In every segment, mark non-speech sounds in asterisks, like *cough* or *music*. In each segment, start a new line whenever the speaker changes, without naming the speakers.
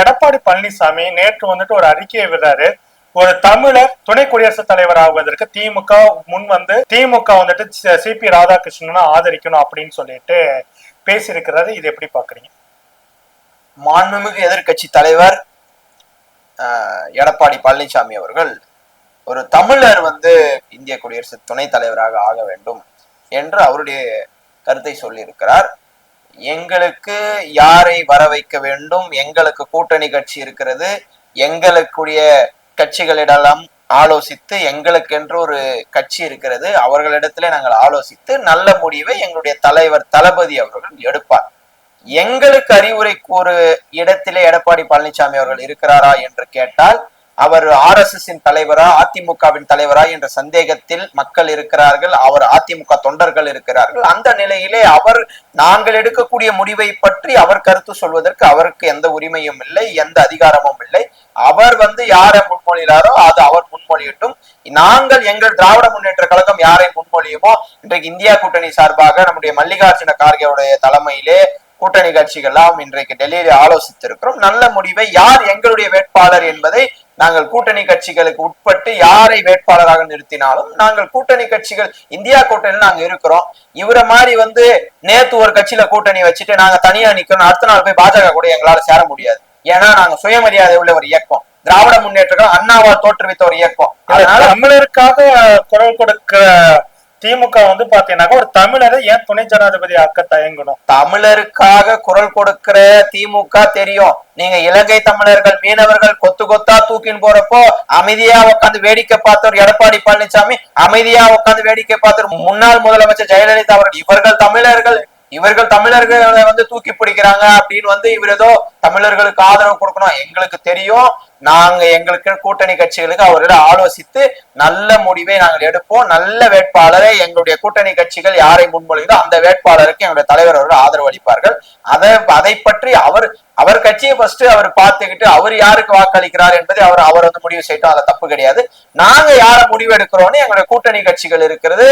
எடப்பாடி பழனிசாமி நேற்று வந்துட்டு ஒரு அறிக்கையை விடுறாரு. ஒரு தமிழர் துணை குடியரசுத் தலைவர் ஆகுவதற்கு திமுக முன் வந்து திமுக வந்துட்டு சி பி ராதாகிருஷ்ணனை ஆதரிக்கணும் அப்படின்னு சொல்லிட்டு பேசியிருக்கிறாரு. இது எப்படி பாக்குறீங்க
மாண்புமிகு எதிர்கட்சி தலைவர் எடப்பாடி பழனிசாமி அவர்கள் ஒரு தமிழர் வந்து இந்திய குடியரசு துணைத் தலைவராக ஆக வேண்டும் என்று அவருடைய கருத்தை சொல்லியிருக்கிறார். எங்களுக்கு யாரை வர வைக்க வேண்டும்? எங்களுக்கு கூட்டணி கட்சி இருக்கிறது. எங்களுக்குரிய கட்சிகளிடம் ஆலோசித்து எங்களுக்கென்று ஒரு கட்சி இருக்கிறது. அவர்களிடத்திலே நாங்கள் ஆலோசித்து நல்ல முடிவை எங்களுடைய தலைவர் தளபதி அவர்கள் எடுப்பார். எங்களுக்கு அறிவுரை கூறு இடத்திலே எடப்பாடி பழனிசாமி அவர்கள் இருக்கிறாரா என்று கேட்டால் அவர் ஆர் எஸ் எஸ் தலைவரா அதிமுகவின் தலைவரா என்ற சந்தேகத்தில் மக்கள் இருக்கிறார்கள் அவர் அதிமுக தொண்டர்கள் இருக்கிறார்கள். அந்த நிலையிலே அவர் நாங்கள் எடுக்கக்கூடிய முடிவை பற்றி அவர் கருத்து சொல்வதற்கு அவருக்கு எந்த உரிமையும் இல்லை எந்த அதிகாரமும் இல்லை. அவர் வந்து யாரை முன்மொழிகிறாரோ அது அவர் முன்மொழியட்டும். நாங்கள் எங்கள் திராவிட முன்னேற்ற கழகம் யாரை முன்மொழியுமோ இன்றைக்கு இந்தியா கூட்டணி சார்பாக நம்முடைய மல்லிகார்ஜுன கார்கேவுடைய தலைமையிலே கூட்டணி கட்சிகள் எல்லாம் இன்றைக்கு டெல்லியில ஆலோசித்திருக்கிறோம். நல்ல முடிவை யார் எங்களுடைய வேட்பாளர் என்பதை நாங்கள் கூட்டணி கட்சிகளுக்கு உட்பட்டு யாரை வேட்பாளராக நிறுத்தினாலும் நாங்கள் கூட்டணி கட்சிகள் இந்தியா கூட்டணியில் நாங்க இருக்கிறோம். இவரை மாதிரி வந்து நேத்து ஒரு கட்சியில கூட்டணி வச்சுட்டு நாங்க தனியா நிக்கணும் அடுத்த நாள் போய் பாஜக கூட எங்களால சேர முடியாது. ஏன்னா நாங்க சுயமரியாதை உள்ள ஒரு இயக்கம். திராவிட முன்னேற்றம் அண்ணாவால் தோற்றுவித்த ஒரு இயக்கம். அதனால
தமிழருக்காக குரல் கொடுக்கிற திமுக வந்து பாத்தீங்கன்னாக்கா ஒரு தமிழரை ஏன் துணை ஜனாதிபதி ஆக்க தயங்கணும்?
தமிழருக்காக குரல் கொடுக்கிற திமுக தெரியும். நீங்க இலங்கை தமிழர்கள் மீனவர்கள் கொத்து கொத்தா தூக்கின்னு போறப்போ அமைதியா உட்காந்து வேடிக்கை பார்த்தவர் எடப்பாடி பழனிசாமி அமைதியா உட்காந்து வேடிக்கை பார்த்தவர் முன்னாள் முதலமைச்சர் ஜெயலலிதா அவர்கள் இவர்கள் தமிழர்கள் இவர்கள் தமிழர்களை வந்து தூக்கி பிடிக்கிறாங்க அப்படின்னு வந்து இவர் ஏதோ தமிழர்களுக்கு ஆதரவு கொடுக்கணும். எங்களுக்கு தெரியும். நாங்க எங்களுக்கு கூட்டணி கட்சிகளுக்கு அவர்களிடம் ஆலோசித்து நல்ல முடிவை நாங்கள் எடுப்போம். நல்ல வேட்பாளரை எங்களுடைய கூட்டணி கட்சிகள் யாரை முன்மொழிதோ அந்த வேட்பாளருக்கு எங்களுடைய தலைவர் அவர்கள் ஆதரவு அளிப்பார்கள். அதை அதை பற்றி அவர் அவர் கட்சியை ஃபர்ஸ்ட் அவர் பார்த்துக்கிட்டு அவர் யாருக்கு வாக்களிக்கிறார் என்பதை அவர் அவர் வந்து முடிவு செய்யட்டும் அது தப்பு கிடையாது. நாங்க யாரை முடிவு எடுக்கிறோம்னு எங்களுடைய கூட்டணி கட்சிகள் இருக்கிறது.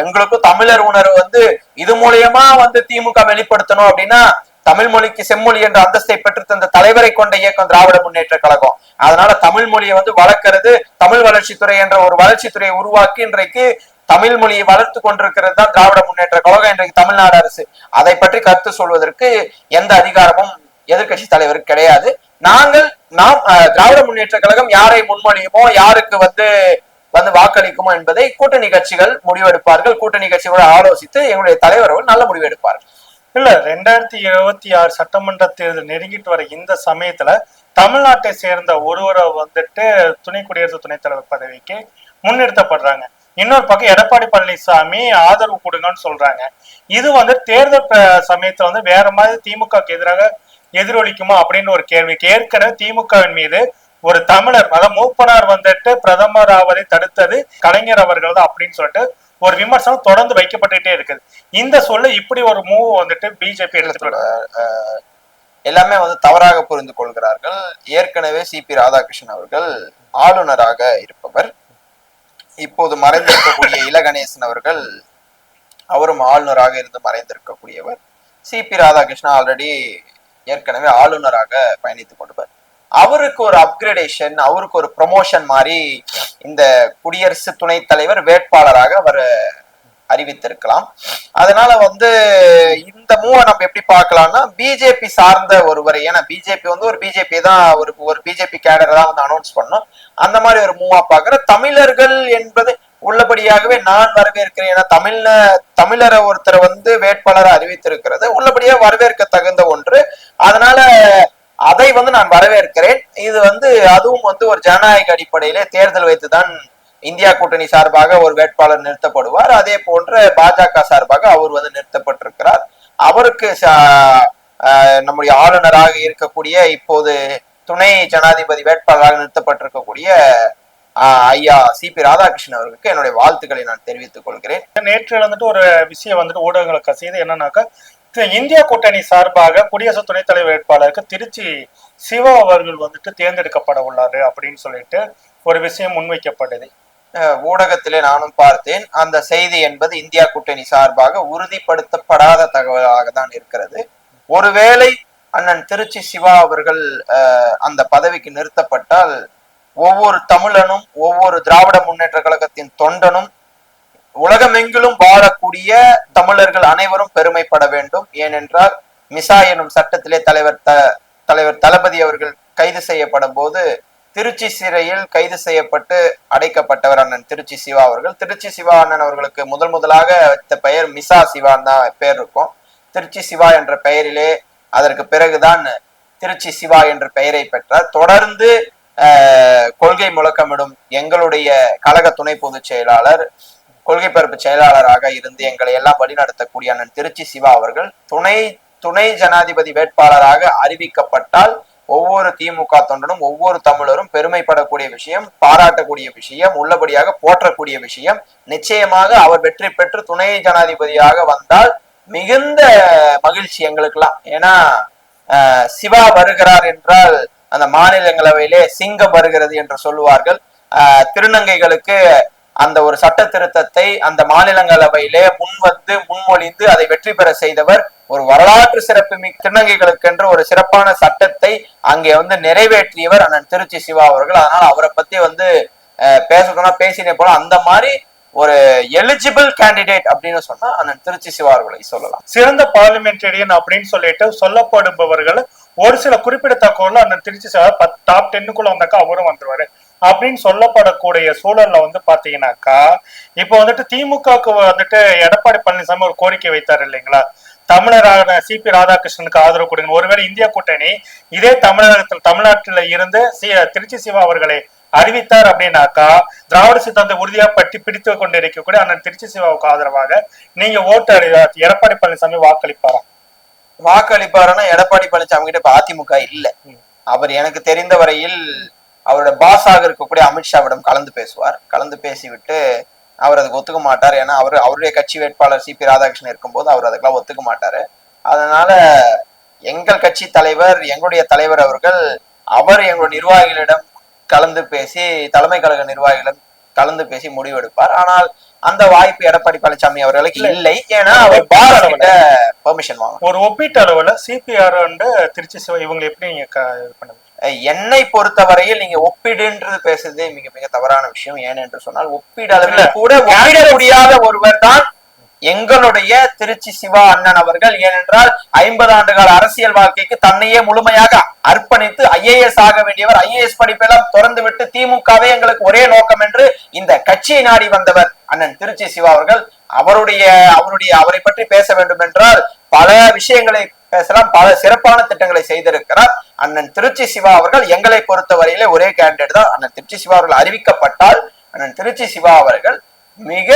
எங்களுக்கும் தமிழர் உணர்வு வந்து இது மூலியமா வந்து திமுக வெளிப்படுத்தணும் அப்படின்னா தமிழ் மொழிக்கு செம்மொழி என்ற அந்தஸ்தை பெற்று தந்த தலைவரை கொண்ட இயக்கம் திராவிட முன்னேற்ற கழகம். அதனால தமிழ் மொழியை வந்து வளர்க்கிறது தமிழ் வளர்ச்சித்துறை என்ற ஒரு வளர்ச்சித்துறையை உருவாக்கி இன்றைக்கு தமிழ் மொழியை வளர்த்து கொண்டிருக்கிறது தான் திராவிட முன்னேற்ற கழகம் இன்றைக்கு தமிழ்நாடு அரசு. அதை பற்றி கருத்து சொல்வதற்கு எந்த அதிகாரமும் எதிர்க்கட்சி தலைவருக்கு கிடையாது. நாங்கள் நாம் திராவிட முன்னேற்ற கழகம் யாரை முன்மொழியுமோ யாருக்கு வந்து வந்து வாக்களிக்குமோ என்பதை கூட்டணி கட்சிகள் முடிவெடுப்பார்கள். கூட்டணி கட்சிகளோட ஆலோசித்து எங்களுடைய தலைவர்கள் நல்ல முடிவு எடுப்பார்கள்
இல்ல ரெண்டாயிரத்தி இருபத்தி ஆறு சட்டமன்ற தேர்தல் நெருங்கிட்டு வர இந்த சமயத்துல தமிழ்நாட்டை சேர்ந்த ஒருவரை வந்துட்டு துணை குடியரசு துணைத் தலைவர் பதவிக்கு முன்னிறுத்தப்படுறாங்க. இன்னொரு பக்கம் எடப்பாடி பழனிசாமி ஆதரவு கொடுங்கன்னு சொல்றாங்க. இது வந்து தேர்தல் சமயத்துல வந்து வேற மாதிரி திமுகக்கு எதிராக எதிரொலிக்குமா அப்படின்னு ஒரு கேள்விக்கு ஏற்கனவே திமுகவின் மீது ஒரு தமிழர் அதாவது மூப்பனார் வந்துட்டு பிரதமர் ஆவதை தடுத்தது கலைஞர் அவர்கள் தான் அப்படின்னு சொல்லிட்டு ஒரு விமர்சனம் தொடர்ந்து வைக்கப்பட்டுட்டே இருக்குது. இந்த சொல்ல இப்படி ஒரு மூவ் வந்துட்டு பிஜேபி
எல்லாமே வந்து தவறாக புரிந்து கொள்கிறார்கள். ஏற்கனவே சிபி ராதாகிருஷ்ணன் அவர்கள் ஆளுநராக இருப்பவர். இப்போது மறைந்திருக்கக்கூடிய *coughs* இலகணேசன் அவர்கள் அவரும் ஆளுநராக இருந்து மறைந்திருக்கக்கூடியவர். சிபி ராதாகிருஷ்ணன் ஆல்ரெடி ஏற்கனவே ஆளுநராக பயணித்துக் கொண்டவர். அவருக்கு ஒரு அப்கிரேடேஷன் அவருக்கு ஒரு ப்ரொமோஷன் மாதிரி இந்த குடியரசு துணைத் தலைவர் வேட்பாளராக அவர் அறிவித்திருக்கலாம். அதனால வந்து இந்த மூவை நம்ம எப்படி பார்க்கலாம்னா பிஜேபி சார்ந்த ஒருவர் ஏன்னா பிஜேபி வந்து ஒரு பிஜேபி தான் ஒரு ஒரு பிஜேபி கேடர் தான் வந்து அனௌன்ஸ் பண்ணோம். அந்த மாதிரி ஒரு மூவா பாக்குற தமிழர்கள் என்பது உள்ளபடியாகவே நான் வரவேற்கிறேன். ஏன்னா தமிழ்ல தமிழரை ஒருத்தரை வந்து வேட்பாளரை அறிவித்திருக்கிறது. உள்ளபடியா வரவேற்க தகுந்த ஒன்று. அதை வந்து நான் வரவேற்கிறேன். இது வந்து அதுவும் வந்து ஒரு ஜனநாயக அடிப்படையிலே தேர்தல் வைத்துதான் இந்தியா கூட்டணி சார்பாக ஒரு வேட்பாளர் நிறுத்தப்படுவார். அதே போன்று பாஜக சார்பாக அவர் வந்து நிறுத்தப்பட்டிருக்கிறார். அவருக்கு ஆஹ் நம்முடைய ஆளுநராக இருக்கக்கூடிய இப்போது துணை ஜனாதிபதி வேட்பாளராக நிறுத்தப்பட்டிருக்கக்கூடிய ஆஹ் ஐயா சிபி ராதாகிருஷ்ணன் அவர்களுக்கு என்னுடைய வாழ்த்துக்களை நான் தெரிவித்துக் கொள்கிறேன்.
நேற்று வந்துட்டு ஒரு விஷயம் வந்துட்டு ஊடகங்களுக்கு கசியுது. என்னன்னாக்கா இந்தியா கூட்டணி சார்பாக குடியரசு துணைத் தலைவர் வேட்பாளருக்கு திருச்சி சிவா அவர்கள் வந்துட்டு தேர்ந்தெடுக்கப்பட உள்ளாரு அப்படின்னு சொல்லிட்டு ஒரு விஷயம் முன்வைக்கப்பட்டது.
ஊடகத்திலே நானும் பார்த்தேன். அந்த செய்தி என்பது இந்தியா கூட்டணி சார்பாக உறுதிப்படுத்தப்படாத தகவலாக தான் இருக்கிறது. ஒருவேளை அண்ணன் திருச்சி சிவா அவர்கள் அந்த பதவிக்கு நிறுத்தப்பட்டால் ஒவ்வொரு தமிழனும் ஒவ்வொரு திராவிட முன்னேற்ற கழகத்தின் தொண்டனும் உலகமெங்கிலும் வாழக்கூடிய தமிழர்கள் அனைவரும் பெருமைப்பட வேண்டும். ஏனென்றால் மிசா எனும் சட்டத்திலே தலைவர் த தலைவர் தளபதி அவர்கள் கைது செய்யப்படும் போது திருச்சி சிறையில் கைது செய்யப்பட்டு அடைக்கப்பட்டவர் அண்ணன் திருச்சி சிவா அவர்கள். திருச்சி சிவா அண்ணன் அவர்களுக்கு முதல் முதலாக வைத்த பெயர் மிசா சிவான் தான் பெயர் இருக்கும். திருச்சி சிவா என்ற பெயரிலே அதற்கு பிறகுதான் திருச்சி சிவா என்ற பெயரை பெற்றார். தொடர்ந்து கொள்கை முழக்கமிடும் எங்களுடைய கழக துணை பொதுச் செயலாளர் கொள்கை பரப்பு செயலாளராக இருந்து எங்களை எல்லாம் வழிநடத்தக்கூடிய அண்ணன் திருச்சி சிவா அவர்கள் துணை துணை ஜனாதிபதி வேட்பாளராக அறிவிக்கப்பட்டால் ஒவ்வொரு திமுக தொண்டனும் ஒவ்வொரு தமிழரும் பெருமைப்படக்கூடிய விஷயம் பாராட்டக்கூடிய விஷயம் உள்ளபடியாக போற்றக்கூடிய விஷயம். நிச்சயமாக அவர் வெற்றி பெற்று துணை ஜனாதிபதியாக வந்தால் மிகுந்த மகிழ்ச்சி எங்களுக்கெல்லாம். ஏன்னா ஆஹ், சிவா வருகிறார் என்றால் அந்த மாநிலங்களவையிலே சிங்கம் வருகிறது என்று சொல்லுவார்கள். ஆஹ், திருநங்கைகளுக்கு அந்த ஒரு சட்ட திருத்தத்தை அந்த மாநிலங்களவையிலே முன்வந்து முன்மொழிந்து அதை வெற்றி பெற செய்தவர் ஒரு வரலாற்று சிறப்பு மிக்க திருநங்கைகளுக்கென்று ஒரு சிறப்பான சட்டத்தை அங்கே வந்து நிறைவேற்றியவர் அண்ணன் திருச்சி சிவா அவர்கள். அதனால அவரை பத்தி வந்து அஹ், பேசணும்னா பேசினே போல அந்த மாதிரி ஒரு எலிஜிபிள் கேண்டிடேட் அப்படின்னு சொன்னா அண்ணன் திருச்சி சிவா அவர்களை சொல்லலாம்.
சிறந்த பார்லிமெண்டேரியன் அப்படின்னு சொல்லிட்டு சொல்லப்படுபவர்கள் ஒரு சில குறிப்பிடத்தக்கவர்கள் அண்ணன் திருச்சி சிவா டாப் டென்னுக்குள்ள வந்தாக்கா அவரும் வந்துருவாரு. அப்படின்னு சொல்லப்படக்கூடிய சூழல்ல வந்து பாத்தீங்கன்னாக்கா இப்போ வந்துட்டு திமுகவுக்கு வந்துட்டு எடப்பாடி பழனிசாமி ஒரு கோரிக்கை வைத்தார் இல்லைங்களா? தமிழரான சிபி ராதாகிருஷ்ணனுக்கு ஆதரவு கொடுங்க ஒருவேளை இந்திய கூட்டணி இதே தமிழகத்தில் தமிழ்நாட்டில் இருந்து சி திருச்சி சிவா அவர்களை அறிவித்தார் அப்படின்னாக்கா திராவிட சித்தாந்த உறுதியா பற்றி பிடித்து கொண்டிருக்கக்கூடிய அண்ணன் திருச்சி சிவாவுக்கு ஆதரவாக நீங்க ஓட்டு எடப்பாடி பழனிசாமி வாக்களிப்பாரா?
வாக்களிப்பாருன்னா எடப்பாடி பழனிசாமி கிட்ட இப்ப அதிமுக இல்ல. அவர் எனக்கு தெரிந்த வரையில் அவரோட பாஸாக இருக்கக்கூடிய அமித்ஷாவிடம் கலந்து பேசுவார். கலந்து பேசிவிட்டு அவர் அதுக்கு ஒத்துக்க மாட்டார். ஏன்னா அவர் அவருடைய கட்சி வேட்பாளர் சிபி ராதாகிருஷ்ணன் இருக்கும்போது அவர் அதுக்கெல்லாம் ஒத்துக்க மாட்டாரு. அதனால எங்கள் கட்சி தலைவர் எங்களுடைய தலைவர் அவர்கள் அவர் எங்களுடைய நிர்வாகிகளிடம் கலந்து பேசி தலைமை கழக நிர்வாகிகளிடம் கலந்து பேசி முடிவெடுப்பார். ஆனால் அந்த வாய்ப்பு எடப்பாடி பழனிசாமி அவர்களுக்கு
இல்ல.
ஏன்னா அவர் கிட்ட பெர்மிஷன் வாங்கணும்.
ஒரு ஒப்பீட்டு அளவுல சிபிஆர் திருச்சி இவங்களை எப்படி நீங்க இது பண்ணுவீங்க
அஹ் என்னை பொறுத்தவரையில் நீங்க ஒப்பீடுன்றது பேசுறதே மிக மிக தவறான விஷயம். ஏன் என்று சொன்னால் ஒப்பீடு அளவில்
இல்ல.
கூட ஒப்பிட முடியாத ஒருவர் தான் எங்களுடைய திருச்சி சிவா அண்ணன் அவர்கள். ஏனென்றால் ஐம்பது ஆண்டுகால அரசியல் வாழ்க்கைக்கு தன்னையே முழுமையாக அர்ப்பணித்து ஐஏஎஸ் ஆக வேண்டியவர் ஐஏஎஸ் படிப்பெல்லாம் திறந்து விட்டு திமுகவே எங்களுக்கு ஒரே நோக்கம் என்று இந்த கட்சியை நாடி வந்தவர் அண்ணன் திருச்சி சிவா அவர்கள். அவருடைய அவருடைய அவரை பற்றி பேச வேண்டும் என்றால் பல விஷயங்களை பேசலாம் பல சிறப்பான திட்டங்களை செய்திருக்கிறார். அண்ணன் திருச்சி சிவா அவர்கள் எங்களை பொறுத்தவரையிலே ஒரே கேண்டிடேட் தான். அண்ணன் திருச்சி சிவா அவர்கள் அறிவிக்கப்பட்டால் அண்ணன் திருச்சி சிவா அவர்கள் மிக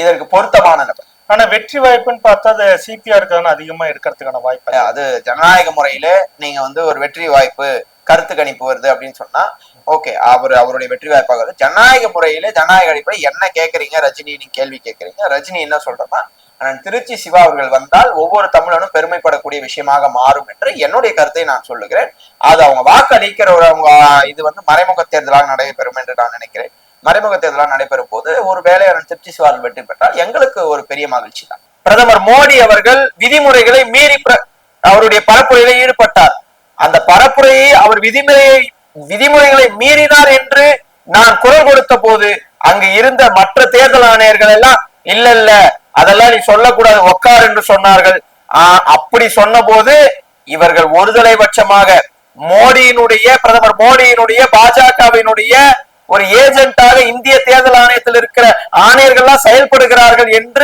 இதற்கு பொருத்தமான நபர்.
ஆனா வெற்றி வாய்ப்புன்னு பார்த்தா அது சிபிஆருக்கு தானே அதிகமா இருக்கிறதுக்கான வாய்ப்பு.
அது ஜனநாயக முறையில நீங்க வந்து ஒரு வெற்றி வாய்ப்பு கருத்து கணிப்பு வருது அப்படின்னு சொன்னா ஓகே அவர் அவருடைய வெற்றி வாய்ப்பாக ஜனநாயக முறையில ஜனநாயக அடிப்படை என்ன கேக்குறீங்க? ரஜினி நீங்க கேள்வி கேக்குறீங்க. ரஜினி என்ன சொல்றேன்னா ஆனால் திருச்சி சிவா அவர்கள் வந்தால் ஒவ்வொரு தமிழனும் பெருமைப்படக்கூடிய விஷயமாக மாறும் என்று என்னுடைய கருத்தை நான் சொல்லுகிறேன். அது அவங்க வாக்களிக்கிற ஒரு அவங்க இது வந்து மறைமுக தேர்தலாக நடைபெறும் என்று நான் நினைக்கிறேன். மறைமுக தேர்தலாக நடைபெறும் போது ஒரு வேலை திருச்சி சிவா வெற்றி பெற்றால் எங்களுக்கு ஒரு பெரிய மகிழ்ச்சி தான். பிரதமர் மோடி அவர்கள் விதிமுறைகளை மீறி அவருடைய பரப்புரையில ஈடுபட்டார். அந்த பரப்புரையை அவர் விதிமுறையை விதிமுறைகளை மீறினார் என்று நான் குரல் கொடுத்த போது அங்கு இருந்த மற்ற தேர்தல் ஆணையர்கள் எல்லாம் இல்ல இல்ல அதெல்லாம் நீ சொல்லக்கூடாது. உக்கார் என்று சொன்னார்கள். ஆஹ் அப்படி சொன்னபோது இவர்கள் ஒருதலை பட்சமாக மோடியினுடைய பிரதமர் மோடியினுடைய பாஜகவினுடைய ஒரு ஏஜென்ட்டாக இந்திய தேர்தல் ஆணையத்தில் இருக்கிற ஆணையர்கள்லாம் செயல்படுகிறார்கள் என்று